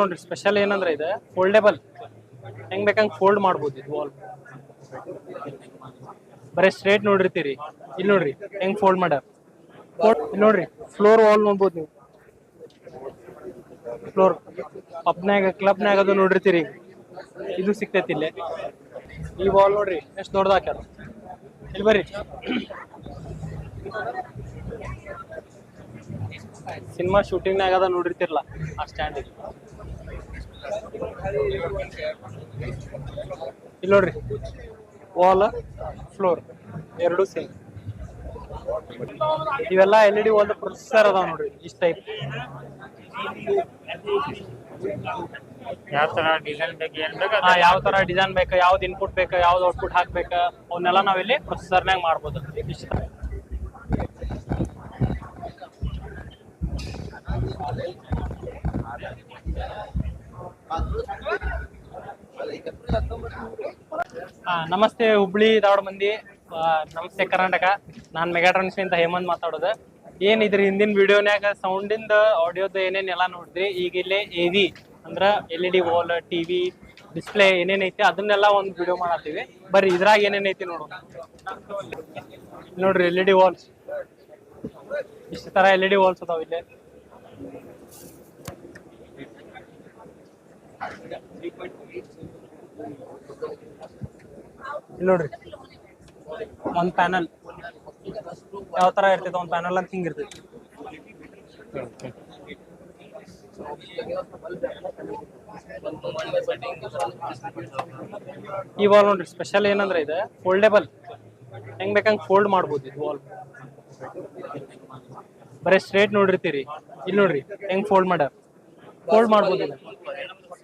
ನೋಡ್ರಿ ಸ್ಪೆಷಲ್ ಏನಂದ್ರೆ ಇದೆ ಫೋಲ್ಡೇಬಲ್ ಹೆಂಗ್ ಬೇಕಂಗ್ ಫೋಲ್ಡ್ ಮಾಡ್ಬೋದು ಇದು ವಾಲ್ ಬರೀ ಸ್ಟ್ರೇಟ್ ನೋಡಿರ್ತೀರಿ. ಇಲ್ಲಿ ನೋಡ್ರಿ, ಹೆಂಗ್ ಫೋಲ್ಡ್ ಮಾಡ್ಯಾರ. ನೋಡ್ರಿ ಫ್ಲೋರ್ ವಾಲ್ ನೋಡ್ಬೋದು ನೀವು. ಫ್ಲೋರ್ ಪಬ್ನಾಗ ಕ್ಲಬ್ನಾಗ ಅದು ನೋಡಿರ್ತೀರಿ. ಇದು ಸಿಗ್ತೈತಿ ಇಲ್ಲೇ. ಈ ವಾಲ್ ನೋಡ್ರಿ ಎಷ್ಟು ದೊಡ್ಡದ ಹಾಕ್ಯಾರ. ಇಲ್ಲಿ ಬರ್ರಿ. ಸಿನಿಮಾ ಶೂಟಿಂಗ್ನಾಗ ಅದ ನೋಡಿರ್ತಿರ್ಲ, ಆ ಸ್ಟ್ಯಾಂಡ್ ಇಲ್ಲಿ ನೋಡ್ರಿ. ವಾಲ್ ಫ್ಲೋರ್ ಎರಡು ಸೇಮ್ ಇವೆಲ್ಲ L E D wall processor ಅದಾವ ನೋಡ್ರಿ ಇಷ್ಟ ಟೈಪ್ ಯಾವ ತರ ಡಿಸೈನ್ ಬೇಕು ಏನ್ ಬೇಕು ಹಾ ಯಾವ ತರ ಡಿಸೈನ್ ಬೇಕು ಯಾವ್ದು ಇನ್ಪುಟ್ ಬೇಕು ಯಾವ್ದು ಔಟ್ಪುಟ್ ಹಾಕ್ಬೇಕು ಅವನ್ನೆಲ್ಲ ನಾವಿಲ್ಲಿ ಪ್ರೊಸೆಸರ್ನಾಗ ಮಾಡ್ಬೋದು. ಇಷ್ಟ ನಮಸ್ತೆ ಹುಬ್ಳಿ ಧಾರವಾಡ ಮಂದಿ. ನಮಸ್ತೆ ಕರ್ನಾಟಕ. ನಾನು ಮೆಗಾಟ್ರಾನ್ಸ್ ಅಂತ ಹೇಮಂತ್ ಮಾತಾಡೋದು. ಏನ್ ಇದ್ರ ಹಿಂದಿನ ವಿಡಿಯೋನ್ಯಾಗ? ಸೌಂಡಿಂದ, ಆಡಿಯೋದ ಏನೇನ್ ಎಲ್ಲಾ ನೋಡಿದ್ರಿ? ಈಗ ಇಲ್ಲೇ ಎ ವಿ ಅಂದ್ರ L E D wall TV display ಏನೇನೈತಿ ಅದನ್ನೆಲ್ಲ ಒಂದು ವಿಡಿಯೋ ಮಾಡತ್ತೀವಿ. ಬರ್ರಿ, ಇದ್ರಾಗ ಏನೇನೈತಿ ನೋಡೋಣ ನೋಡ್ರಿ, ಎಲ್ ಇ ಡಿ ವಾಲ್ಸ್ ಇಷ್ಟು ತರ ಎಲ್ ಇ ಡಿ ವಾಲ್ಸ್ ಅದಾವ ಇಲ್ಲೇ. ನೋಡ್ರಿ. ಒಂದ್ ಪ್ಯಾನಲ್ ಯಾವ ತರ ಇರ್ತೈತೆ ಒಂದ್ ಪ್ಯಾನಲ್ ಅಂತ ಹಿಂಗಿರ್ತೈತಿ ಈ ವಾಲ್ ನೋಡ್ರಿ ಸ್ಪೆಷಲ್ ಏನಂದ್ರೆ ಇದೆ ಫೋಲ್ಡೇಬಲ್ ಹೆಂಗ್ ಬೇಕಂಗ್ ಫೋಲ್ಡ್ ಮಾಡ್ಬೋದು ಇದು ವಾಲ್ ಬರೀ ಸ್ಟ್ರೇಟ್ ನೋಡಿರ್ತೀರಿ. ಇಲ್ಲಿ ನೋಡ್ರಿ, ಹೆಂಗ್ ಫೋಲ್ಡ್ ಮಾಡ್ಯಾರ ಫೋಲ್ಡ್ ಮಾಡ್ಬೋದು.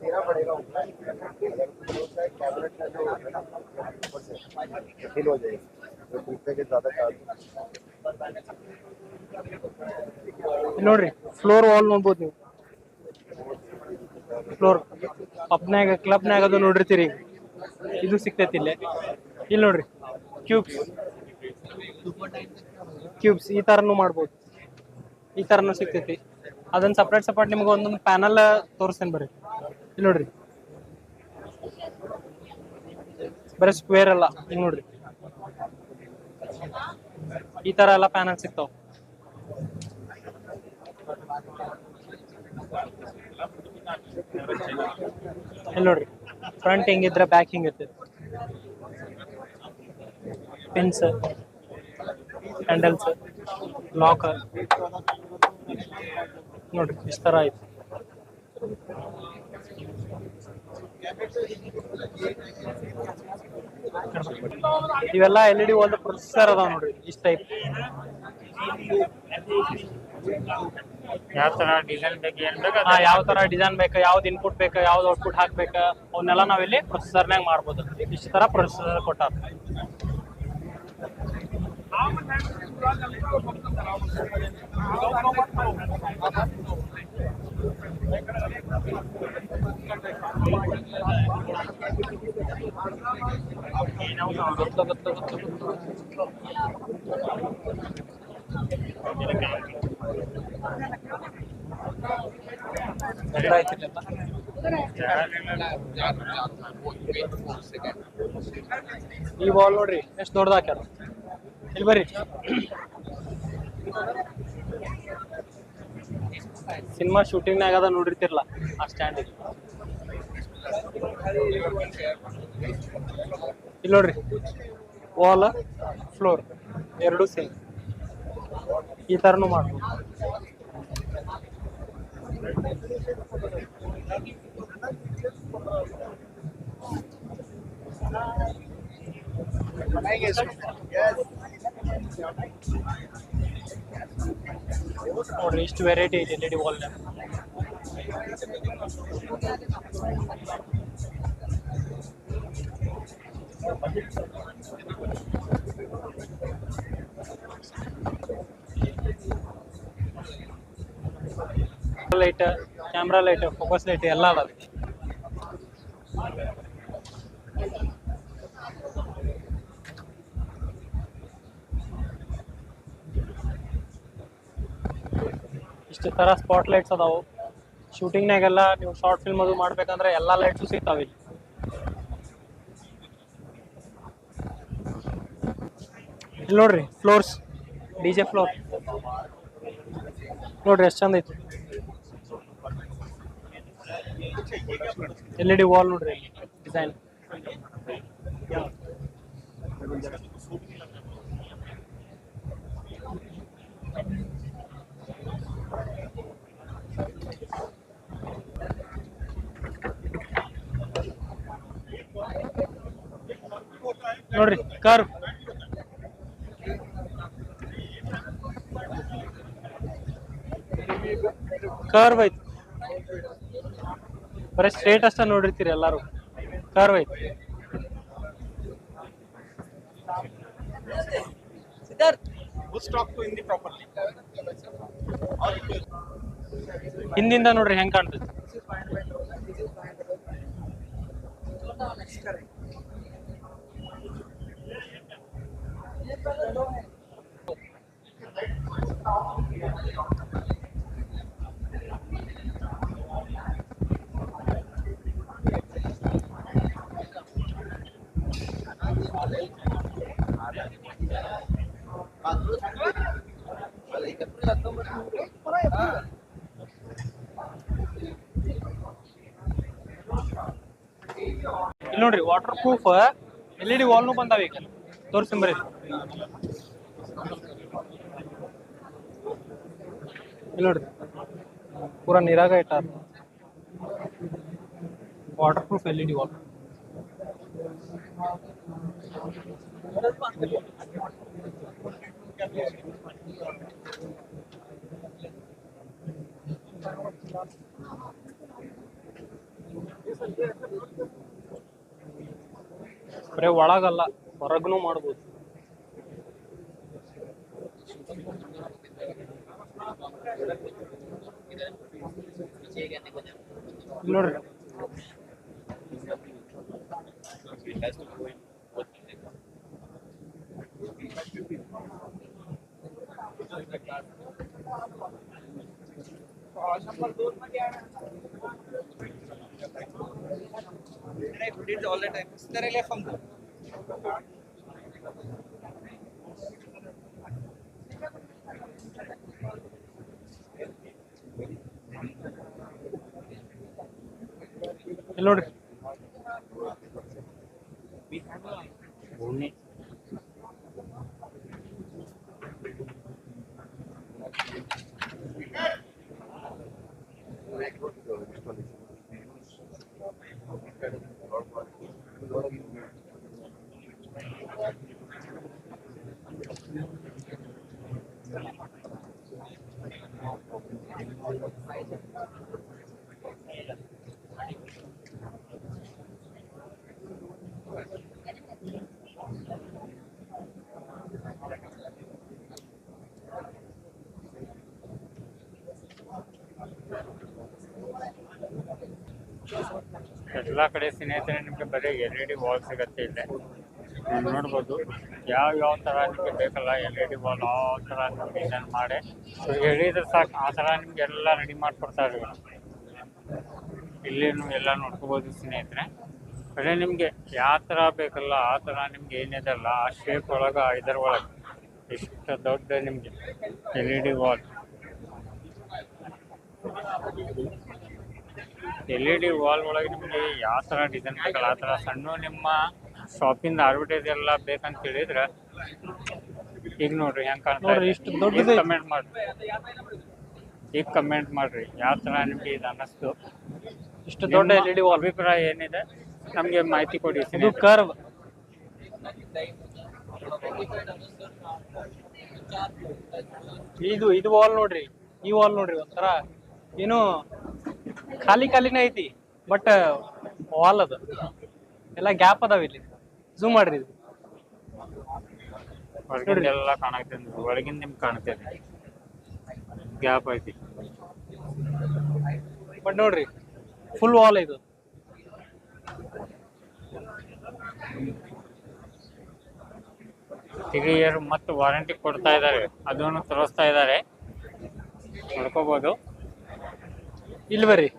ಪೂರಾ ಹಿಂಗ್ ಹೋಗಿ ಹಿಂಗ್ ಐತಿ हिल हो जाएगी तो दूसरे के ज्यादा चार्ज ಇಲ್ಲಿ ನೋಡ್ರಿ ಫ್ಲೋರ್ ವಾಲ್ ನೋಡ್ಬೋದು ನೀವು ಫ್ಲೋರ್ ಪಬ್ನ್ಯಾಗ ಕ್ಲಬ್ನ್ಯಾಗ ಅದು ನೋಡಿರ್ತೀರಿ ಇದು ಸಿಗ್ತೈತಿ ಇಲ್ಲೇ ಇಲ್ಲಿ ನೋಡ್ರಿ ಕ್ಯೂಬ್ಸ್ ಕ್ಯೂಬ್ಸ್ ಈ ತರನು ಮಾಡ್ಬೋದು ಈ ತರನು ಸಿಗ್ತೈತಿ ಅದನ್ನ ಸಪ್ರೇಟ್ ಸಪ್ರೇಟ್ ನಿಮ್ಗೆ ಒಂದೊಂದು ಪ್ಯಾನಲ್ ತೋರಿಸ್ತೇನೆ ಬರ್ರಿ ಇಲ್ಲಿ ನೋಡ್ರಿ. ಬರೀ ಸ್ಕ್ವೇರ್ ಅಲ್ಲ ಹಿಂಗ್ ನೋಡ್ರಿ. ಈ ತರ ಎಲ್ಲ ಪ್ಯಾನಲ್ ಸಿಗ್ತಾವ. ಇಲ್ಲಿ ನೋಡ್ರಿ ಫ್ರಂಟ್ ಹಿಂಗಿದ್ರೆ ಬ್ಯಾಕ್ ಹಿಂಗಿರ್ತದೆ ಪಿನ್ಸ್ ಹ್ಯಾಂಡಲ್ಸ್ ಲಾಕರ್ ನೋಡ್ರಿ, ಇಷ್ಟ ತರ ಐತಿ. ಇವೆಲ್ಲ ಎಲ್ ಇ ಡಿ ಒಂದು ಪ್ರೊಸೆಸರ್ ಅದಾವ ನೋಡ್ರಿ ಇಷ್ಟ ಟೈಪ್ ಯಾವ ತರ ಡಿಸೈನ್ ಬೇಕು ಏನ್ ಬೇಕು ಹಾ ಯಾವ ತರ ಡಿಸೈನ್ ಬೇಕು ಯಾವ್ದು ಇನ್ಪುಟ್ ಬೇಕು ಯಾವ್ದು ಔಟ್ಪುಟ್ ಹಾಕ್ಬೇಕು ಅವನ್ನೆಲ್ಲ ನಾವಿಲ್ಲಿ ಪ್ರೊಸೆಸರ್ನಾಗ ಮಾಡ್ಬೋದು. ಇಷ್ಟ ತರ ಪ್ರೊಸೆಸರ್ ಕೊಟ್ಟಾರ. ಈ ಬಾಲ್ ನೋಡ್ರಿ, ಎಷ್ಟು ದೊಡ್ಡದ ಹಾಕ್ಯಾರ? ಇಲ್ಲಿ ಬರ್ರಿ. ಸಿನಿಮಾ ಶೂಟಿಂಗ್ನಾಗ ಅದ ನೋಡಿರ್ತಿರ್ಲ ಆ ಸ್ಟ್ಯಾಂಡ್ ಇಲ್ಲಿ ನೋಡ್ರಿ. ವಾಲ ಫ್ಲೋರ್, ಎರಡು ಸೇಮ್. ಈ ಥರನೂ ಮಾಡ್ಬೋದು. ನೋಡ್ರಿ, ಇಷ್ಟು ವೆರೈಟಿ ಇದೆ L wall budget sir light camera light focus light ಎಲ್ಲ ಅದಾವ. ಇಷ್ಟು ತರ ಸ್ಪಾಟ್ ಲೈಟ್ಸ್ ಅದಾವು. ಶೂಟಿಂಗ್ನಾಗೆಲ್ಲ ನೀವು ಶಾರ್ಟ್ ಫಿಲ್ಮ್ ಅದು ಮಾಡ್ಬೇಕಂದ್ರೆ ಎಲ್ಲಾ ಲೈಟ್ಸು ಸಿಗ್ತಾವೆ ಇಲ್ಲಿ. ಇಲ್ಲಿ ನೋಡ್ರಿ ಫ್ಲೋರ್ಸ್ ಡಿ ಜೆ ಫ್ಲೋರ್ ನೋಡ್ರಿ, ಎಷ್ಟು ಚಂದ ಐತಿ. ಎಲ್ ಇ ಡಿ ವಾಲ್ ನೋಡ್ರಿ ಡಿಸೈನ್ ನೋಡ್ರಿ ಕರ್ವ್ ಕರ್ವ್ ಐತಿ ಬರೀ ಸ್ಟ್ರೇಟ್ ಅಷ್ಟ ನೋಡಿರ್ತೀರಿ ಎಲ್ಲಾರು. ಕರ್ವ್ ಐತಿ ಹಿಂದಿಂದ ನೋಡ್ರಿ ಹೆಂಗ್ ಕಾಣ್ತೈತಿ ಇಲ್ಲಿ ನೋಡ್ರಿ waterproof L E D ವಾಲ್ನು ಬಂದಾವ ಈಗ. ತೋರ್ಸಿಂಬರಿ ಇಲ್ಲಿ ನೋಡ್ರಿ, ಪೂರಾ ನೀರಾಗ ಇಟ್ಟಾರ waterproof L E D wall ಬರೇ ಒಳಗಲ್ಲ ಹೊರಗೂ ಮಾಡ್ಬೋದು. it has to go in what And I put it all the time. Is there a left from there? Hello. ನೋಡ್ರಿ ಭೂಮಿ ಎಲ್ಲ ಕಡೆ ಸ್ನೇಹಿತರೆ, ನಿಮಗೆ ಬರೀ ಎಲ್ ಇ ಡಿ ವಾಲ್ ಸಿಗತ್ತೆ ಇಲ್ಲೇ. ನೀವು ನೋಡ್ಬೋದು. ಯಾವ ಯಾವ ಥರ ನಿಮಗೆ ಬೇಕಲ್ಲ ಎಲ್ ಇ ಡಿ ವಾಲ್ ಆ ಥರ ನಿಮ್ಗೆ ಇದನ್ನು ಮಾಡಿ. ಹೇಳಿದ್ರೆ ಸಾಕು. ಆ ಥರ ನಿಮ್ಗೆ ಎಲ್ಲ ರೆಡಿ ಇಲ್ಲಿ ನೀವು ಎಲ್ಲ ನೋಡ್ಕೋಬೋದು ಸ್ನೇಹಿತರೆ. ಬರೀ ನಿಮಗೆ ಯಾವ ಥರ ಬೇಕಲ್ಲ, ಆ ಥರ ನಿಮ್ಗೆ ಏನಿದೆಲ್ಲ ಆ ಶೇಪ್ ಒಳಗೆ ಇದರ ಒಳಗೆ. ಎಷ್ಟು ದೊಡ್ಡ ನಿಮಗೆ L E D wall L E D wall ಒಳಗೆ ನಿಮಗೆ ಯಾವ ಥರ ಡಿಸೈನ್ ಬೇಕಲ್ಲ ಆ ಥರ ಸಣ್ಣ ನಿಮ್ಮ ಶಾಪಿಂದ ಅಡ್ವರ್ಟೈಸ್ ಎಲ್ಲ ಬೇಕಂತ ಹೇಳಿದ್ರೆ ಈಗ ನೋಡ್ರಿ ಹೆಂಗ್ ಕಾಣ್ತಾರೆ ಇಷ್ಟು ದೊಡ್ಡ ಕಮೆಂಟ್ ಮಾಡ್ರಿ. ಈಗ ಕಮೆಂಟ್ ಮಾಡ್ರಿ ಯಾವ ಥರ ನಿಮ್ಗೆ ಇದು ಅನ್ನಿಸ್ತು? ಇಷ್ಟು ದೊಡ್ಡ ಎಲ್ ಇ ಡಿ ವಾಲ್ ಅಭಿಪ್ರಾಯ ಏನಿದೆ? ನಮಗೆ ಮಾಹಿತಿ ಕೊಡಿ ಇದು. ಕರ್ವ್ ಇದು ಇದು ವಾಲ್ ನೋಡ್ರಿ ಈ ವಾಲ್ ನೋಡ್ರಿ ಒಂಥರ. ಏನು ಖಾಲಿ ಖಾಲಿನೇ ಐತಿ ಬಟ್ ವಾಲ್ ಅದ. ಎಲ್ಲ ಗ್ಯಾಪ್ ಅದಾವ ಇಲ್ಲಿ. ಝೂಮ್ ಮಾಡ್ರಿ ಇದು. ಎಲ್ಲ ಒಳಗಿಂದ ನಿಮ್ಗೆ ಕಾಣ್ತದೆ ಗ್ಯಾಪ್ ಐತಿ. ಬಟ್ ನೋಡ್ರಿ ಫುಲ್ ವಾಲ್ ಇದು. ತ್ರೀ ಇಯರ್ ಮತ್ತು ವಾರಂಟಿ ಕೊಡ್ತಾ ಇದ್ದಾರೆ ಅದನ್ನು ತೋರಿಸ್ತಾ ಇದ್ದಾರೆ ನೋಡ್ಕೋಬಹುದು ಇಲ್ಲಿ ಬರ್ರಿ.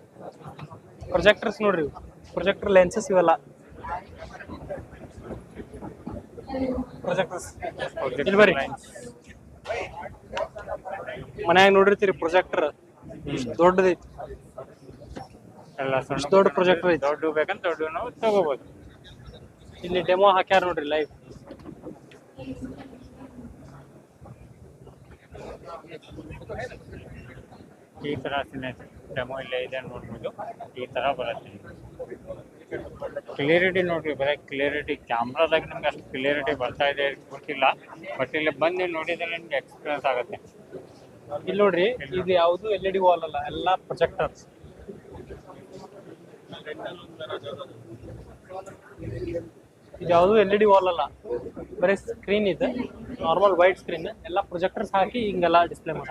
ಪ್ರೊಜೆಕ್ಟರ್ಸ್ ನೋಡ್ರಿ ಪ್ರೊಜೆಕ್ಟರ್ ಲೆನ್ಸಸ್ ಇವೆಲ್ಲ. ಪ್ರೊಜೆಕ್ಟರ್ಸ್ ಇಲ್ಲಿ ಬರ್ರಿ. ಮನ್ಯಾಗ ನೋಡಿರ್ತೀರಿ ಪ್ರೊಜೆಕ್ಟರ್ ದೊಡ್ಡದೈತಿ ಎಲ್ಲ ಸಣ್ಣ ದೊಡ್ಡ projector ಐತಿ. ದೊಡ್ಡ ಬೇಕಂತ ದೊಡ್ಡ ನಾವು ತಗೋಬಹುದು ಇಲ್ಲಿ ಡೆಮೋ ಹಾಕ್ಯಾರ ನೋಡ್ರಿ ಲೈವ್ ಈ ತರ ಡೆಮೋ ಇಲ್ಲೇ ಇದೆ ನೋಡ್ಬೋದು. ಈ ತರ ಬರುತ್ತೆ. ಕ್ಲಿಯರಿಟಿ ನೋಡ್ರಿ, ಬರೀ ಕ್ಲಿಯರಿಟಿ ಕ್ಯಾಮ್ರಾದಾಗ ನಿಮ್ಗೆ ಅಷ್ಟು ಕ್ಲಿಯರಿಟಿ ಬರ್ತಾ ಇದೆ ಗೊತ್ತಿಲ್ಲ. ಬಟ್ ಇಲ್ಲಿ ಬಂದು ನೋಡಿದ್ರೆ ನಿಮ್ಗೆ ಎಕ್ಸ್ಪೀರಿಯನ್ಸ್ ಆಗುತ್ತೆ. ಇಲ್ಲಿ ನೋಡ್ರಿ, ಇದು ಯಾವುದು ಎಲ್ ಇ ಡಿ ವಾಲ್ ಅಲ್ಲ, ಎಲ್ಲ ಪ್ರೊಜೆಕ್ಟರ್ಸ್ ಇದು ಯಾವುದು ಎಲ್ ಇ ಡಿ ವಾಲ್ ಅಲ್ಲ, ಬರೀ ಸ್ಕ್ರೀನ್ ಇದೆ. ನಾರ್ಮಲ್ ವೈಟ್ ಸ್ಕ್ರೀನ್ ಎಲ್ಲ ಪ್ರೊಜೆಕ್ಟರ್ಸ್ ಹಾಕಿ ಹಿಂಗೆಲ್ಲ ಡಿಸ್ಪ್ಲೇ ಮಾಡ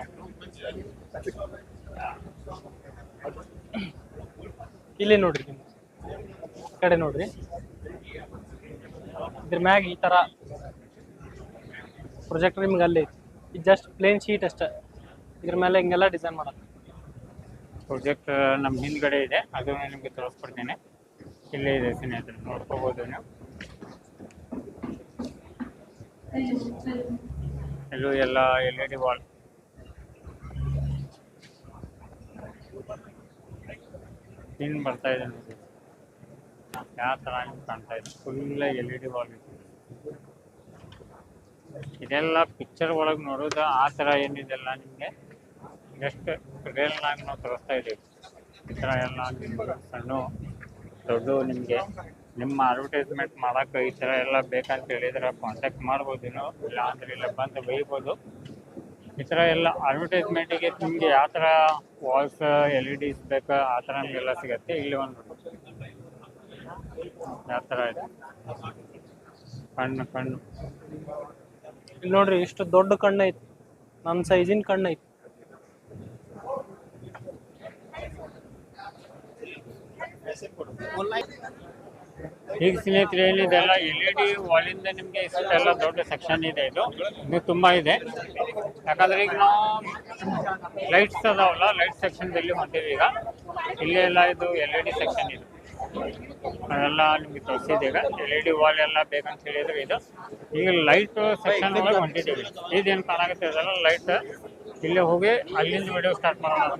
ಇಲ್ಲಿ ನೋಡ್ರಿ ನಿಮ್ಮ ಈ ಕಡೆ ನೋಡ್ರಿ. ಇದ್ರ ಮ್ಯಾಗ ಈ ತರ ಪ್ರೊಜೆಕ್ಟ್ ನಿಮ್ಗೆ ಅಲ್ಲಿ ಐತಿ. ಇದು ಜಸ್ಟ್ ಪ್ಲೇನ್ ಶೀಟ್ ಅಷ್ಟೇ. ಇದ್ರ ಮೇಲೆ ಹಿಂಗೆಲ್ಲ ಡಿಸೈನ್ ಮಾಡೋದು ಪ್ರೊಜೆಕ್ಟ್ ನಮ್ಮ ಹಿಂದ್ಗಡೆ ಇದೆ. ಅದು ನಿಮಗೆ ತೋರಿಸ್ಕೊಡ್ತೇನೆ. ಇಲ್ಲೇ ಇದೆ ಸ್ನೇಹಿತರೆ ನೋಡ್ಕೋಬೋದು ನೀವು. ಎಲ್ಲೂ ಎಲ್ಲ L E D wall pin ಬರ್ತಾ ಇದೆ ಯಾವ ಥರ ಕಾಣ್ತಾ ಇದೆ ಫುಲ್ ಎಲ್ ಇ ಡಿ ಇದೆಲ್ಲ ಪಿಕ್ಚರ್ ಒಳಗೆ ನೋಡೋದು ಆ ಥರ ಏನಿದೆಲ್ಲ ನಿಮಗೆ? ರೇಲ್ ನಾಗ್ ನಾವು ತೋರಿಸ್ತಾ ಇದ್ದೀವಿ. ಈ ಥರ ಎಲ್ಲ ನಿಮ್ಗೆ ಸಣ್ಣ, ದೊಡ್ಡ ನಿಮಗೆ. ನಿಮ್ಮ ಅಡ್ವರ್ಟೈಸ್ಮೆಂಟ್ ಮಾಡೋಕ್ಕೆ ಈ ಥರ ಎಲ್ಲ ಬೇಕಂತ ಹೇಳಿದ್ರೆ ಕಾಂಟ್ಯಾಕ್ಟ್ ಮಾಡ್ಬೋದು ಇಲ್ಲ ಅಂದ್ರೆ ಇಲ್ಲ ಬಂದು ಒಯ್ಬೋದು. ಈ ಥರ ಎಲ್ಲ ಅಡ್ವರ್ಟೈಸ್ಮೆಂಟಿಗೆ ನಿಮಗೆ ಯಾವ ಥರ ವಾಲ್ಸ್ ಎಲ್ ಇ ಡಿಸ್ ಬೇಕು, ಆ ಥರ ನಮಗೆಲ್ಲ ಸಿಗುತ್ತೆ? ಇಲ್ಲಿ ಒಂದು ಯಾವ ಥರ ಇದೆ? ಕಣ್ಣು ಕಣ್ಣು. ಇಲ್ಲಿ ನೋಡ್ರಿ, ಇಷ್ಟು ದೊಡ್ಡ ಕಣ್ಣು ಐತಿ. ನನ್ನ ಸೈಜಿನ ಕಣ್ಣು ಐತಿ. ಈಗ ಸ್ನೇಹಿತರೆ ಏನಿದೆ ಅಲ್ಲ ಎಲ್ ಇ ಡಿ ವಾಲಿಂದ ನಿಮಗೆ ಇಷ್ಟೆಲ್ಲ ದೊಡ್ಡ ಸೆಕ್ಷನ್ ಇದೆ ಇದು. ಇದು ತುಂಬ ಇದೆ. ಯಾಕಂದ್ರೆ ಈಗ ನಾವು ಲೈಟ್ಸ್ ಅದಾವಲ್ಲ ಲೈಟ್ ಸೆಕ್ಷನ್ದಲ್ಲಿ ಮಾಡ್ತೀವಿ ಈಗ. ಇಲ್ಲಿ ಎಲ್ಲ ಇದು ಎಲ್ ಇ ಡಿ ಸೆಕ್ಷನ್ ಇದು. ಅದೆಲ್ಲ ನಿಮಗೆ ಈಗ ಎಲ್ ಇ ಡಿ ವಾಲ್ ಎಲ್ಲ ಬೇಕಂತ ಹೇಳಿದ್ರೆ ಇದು. ಈಗ ಲೈಟ್ ಸೆಕ್ಷನ್ ಒಳಗೆ ಹೊಂಟಿದ್ದೀವಿ ಇದೇನು ಕಾಣಾಗುತ್ತೆ ಅದೆಲ್ಲ ಲೈಟ್ ಇಲ್ಲೇ ಹೋಗಿ ಅಲ್ಲಿಂದ ವಿಡಿಯೋ ಸ್ಟಾರ್ಟ್ ಮಾಡೋಣ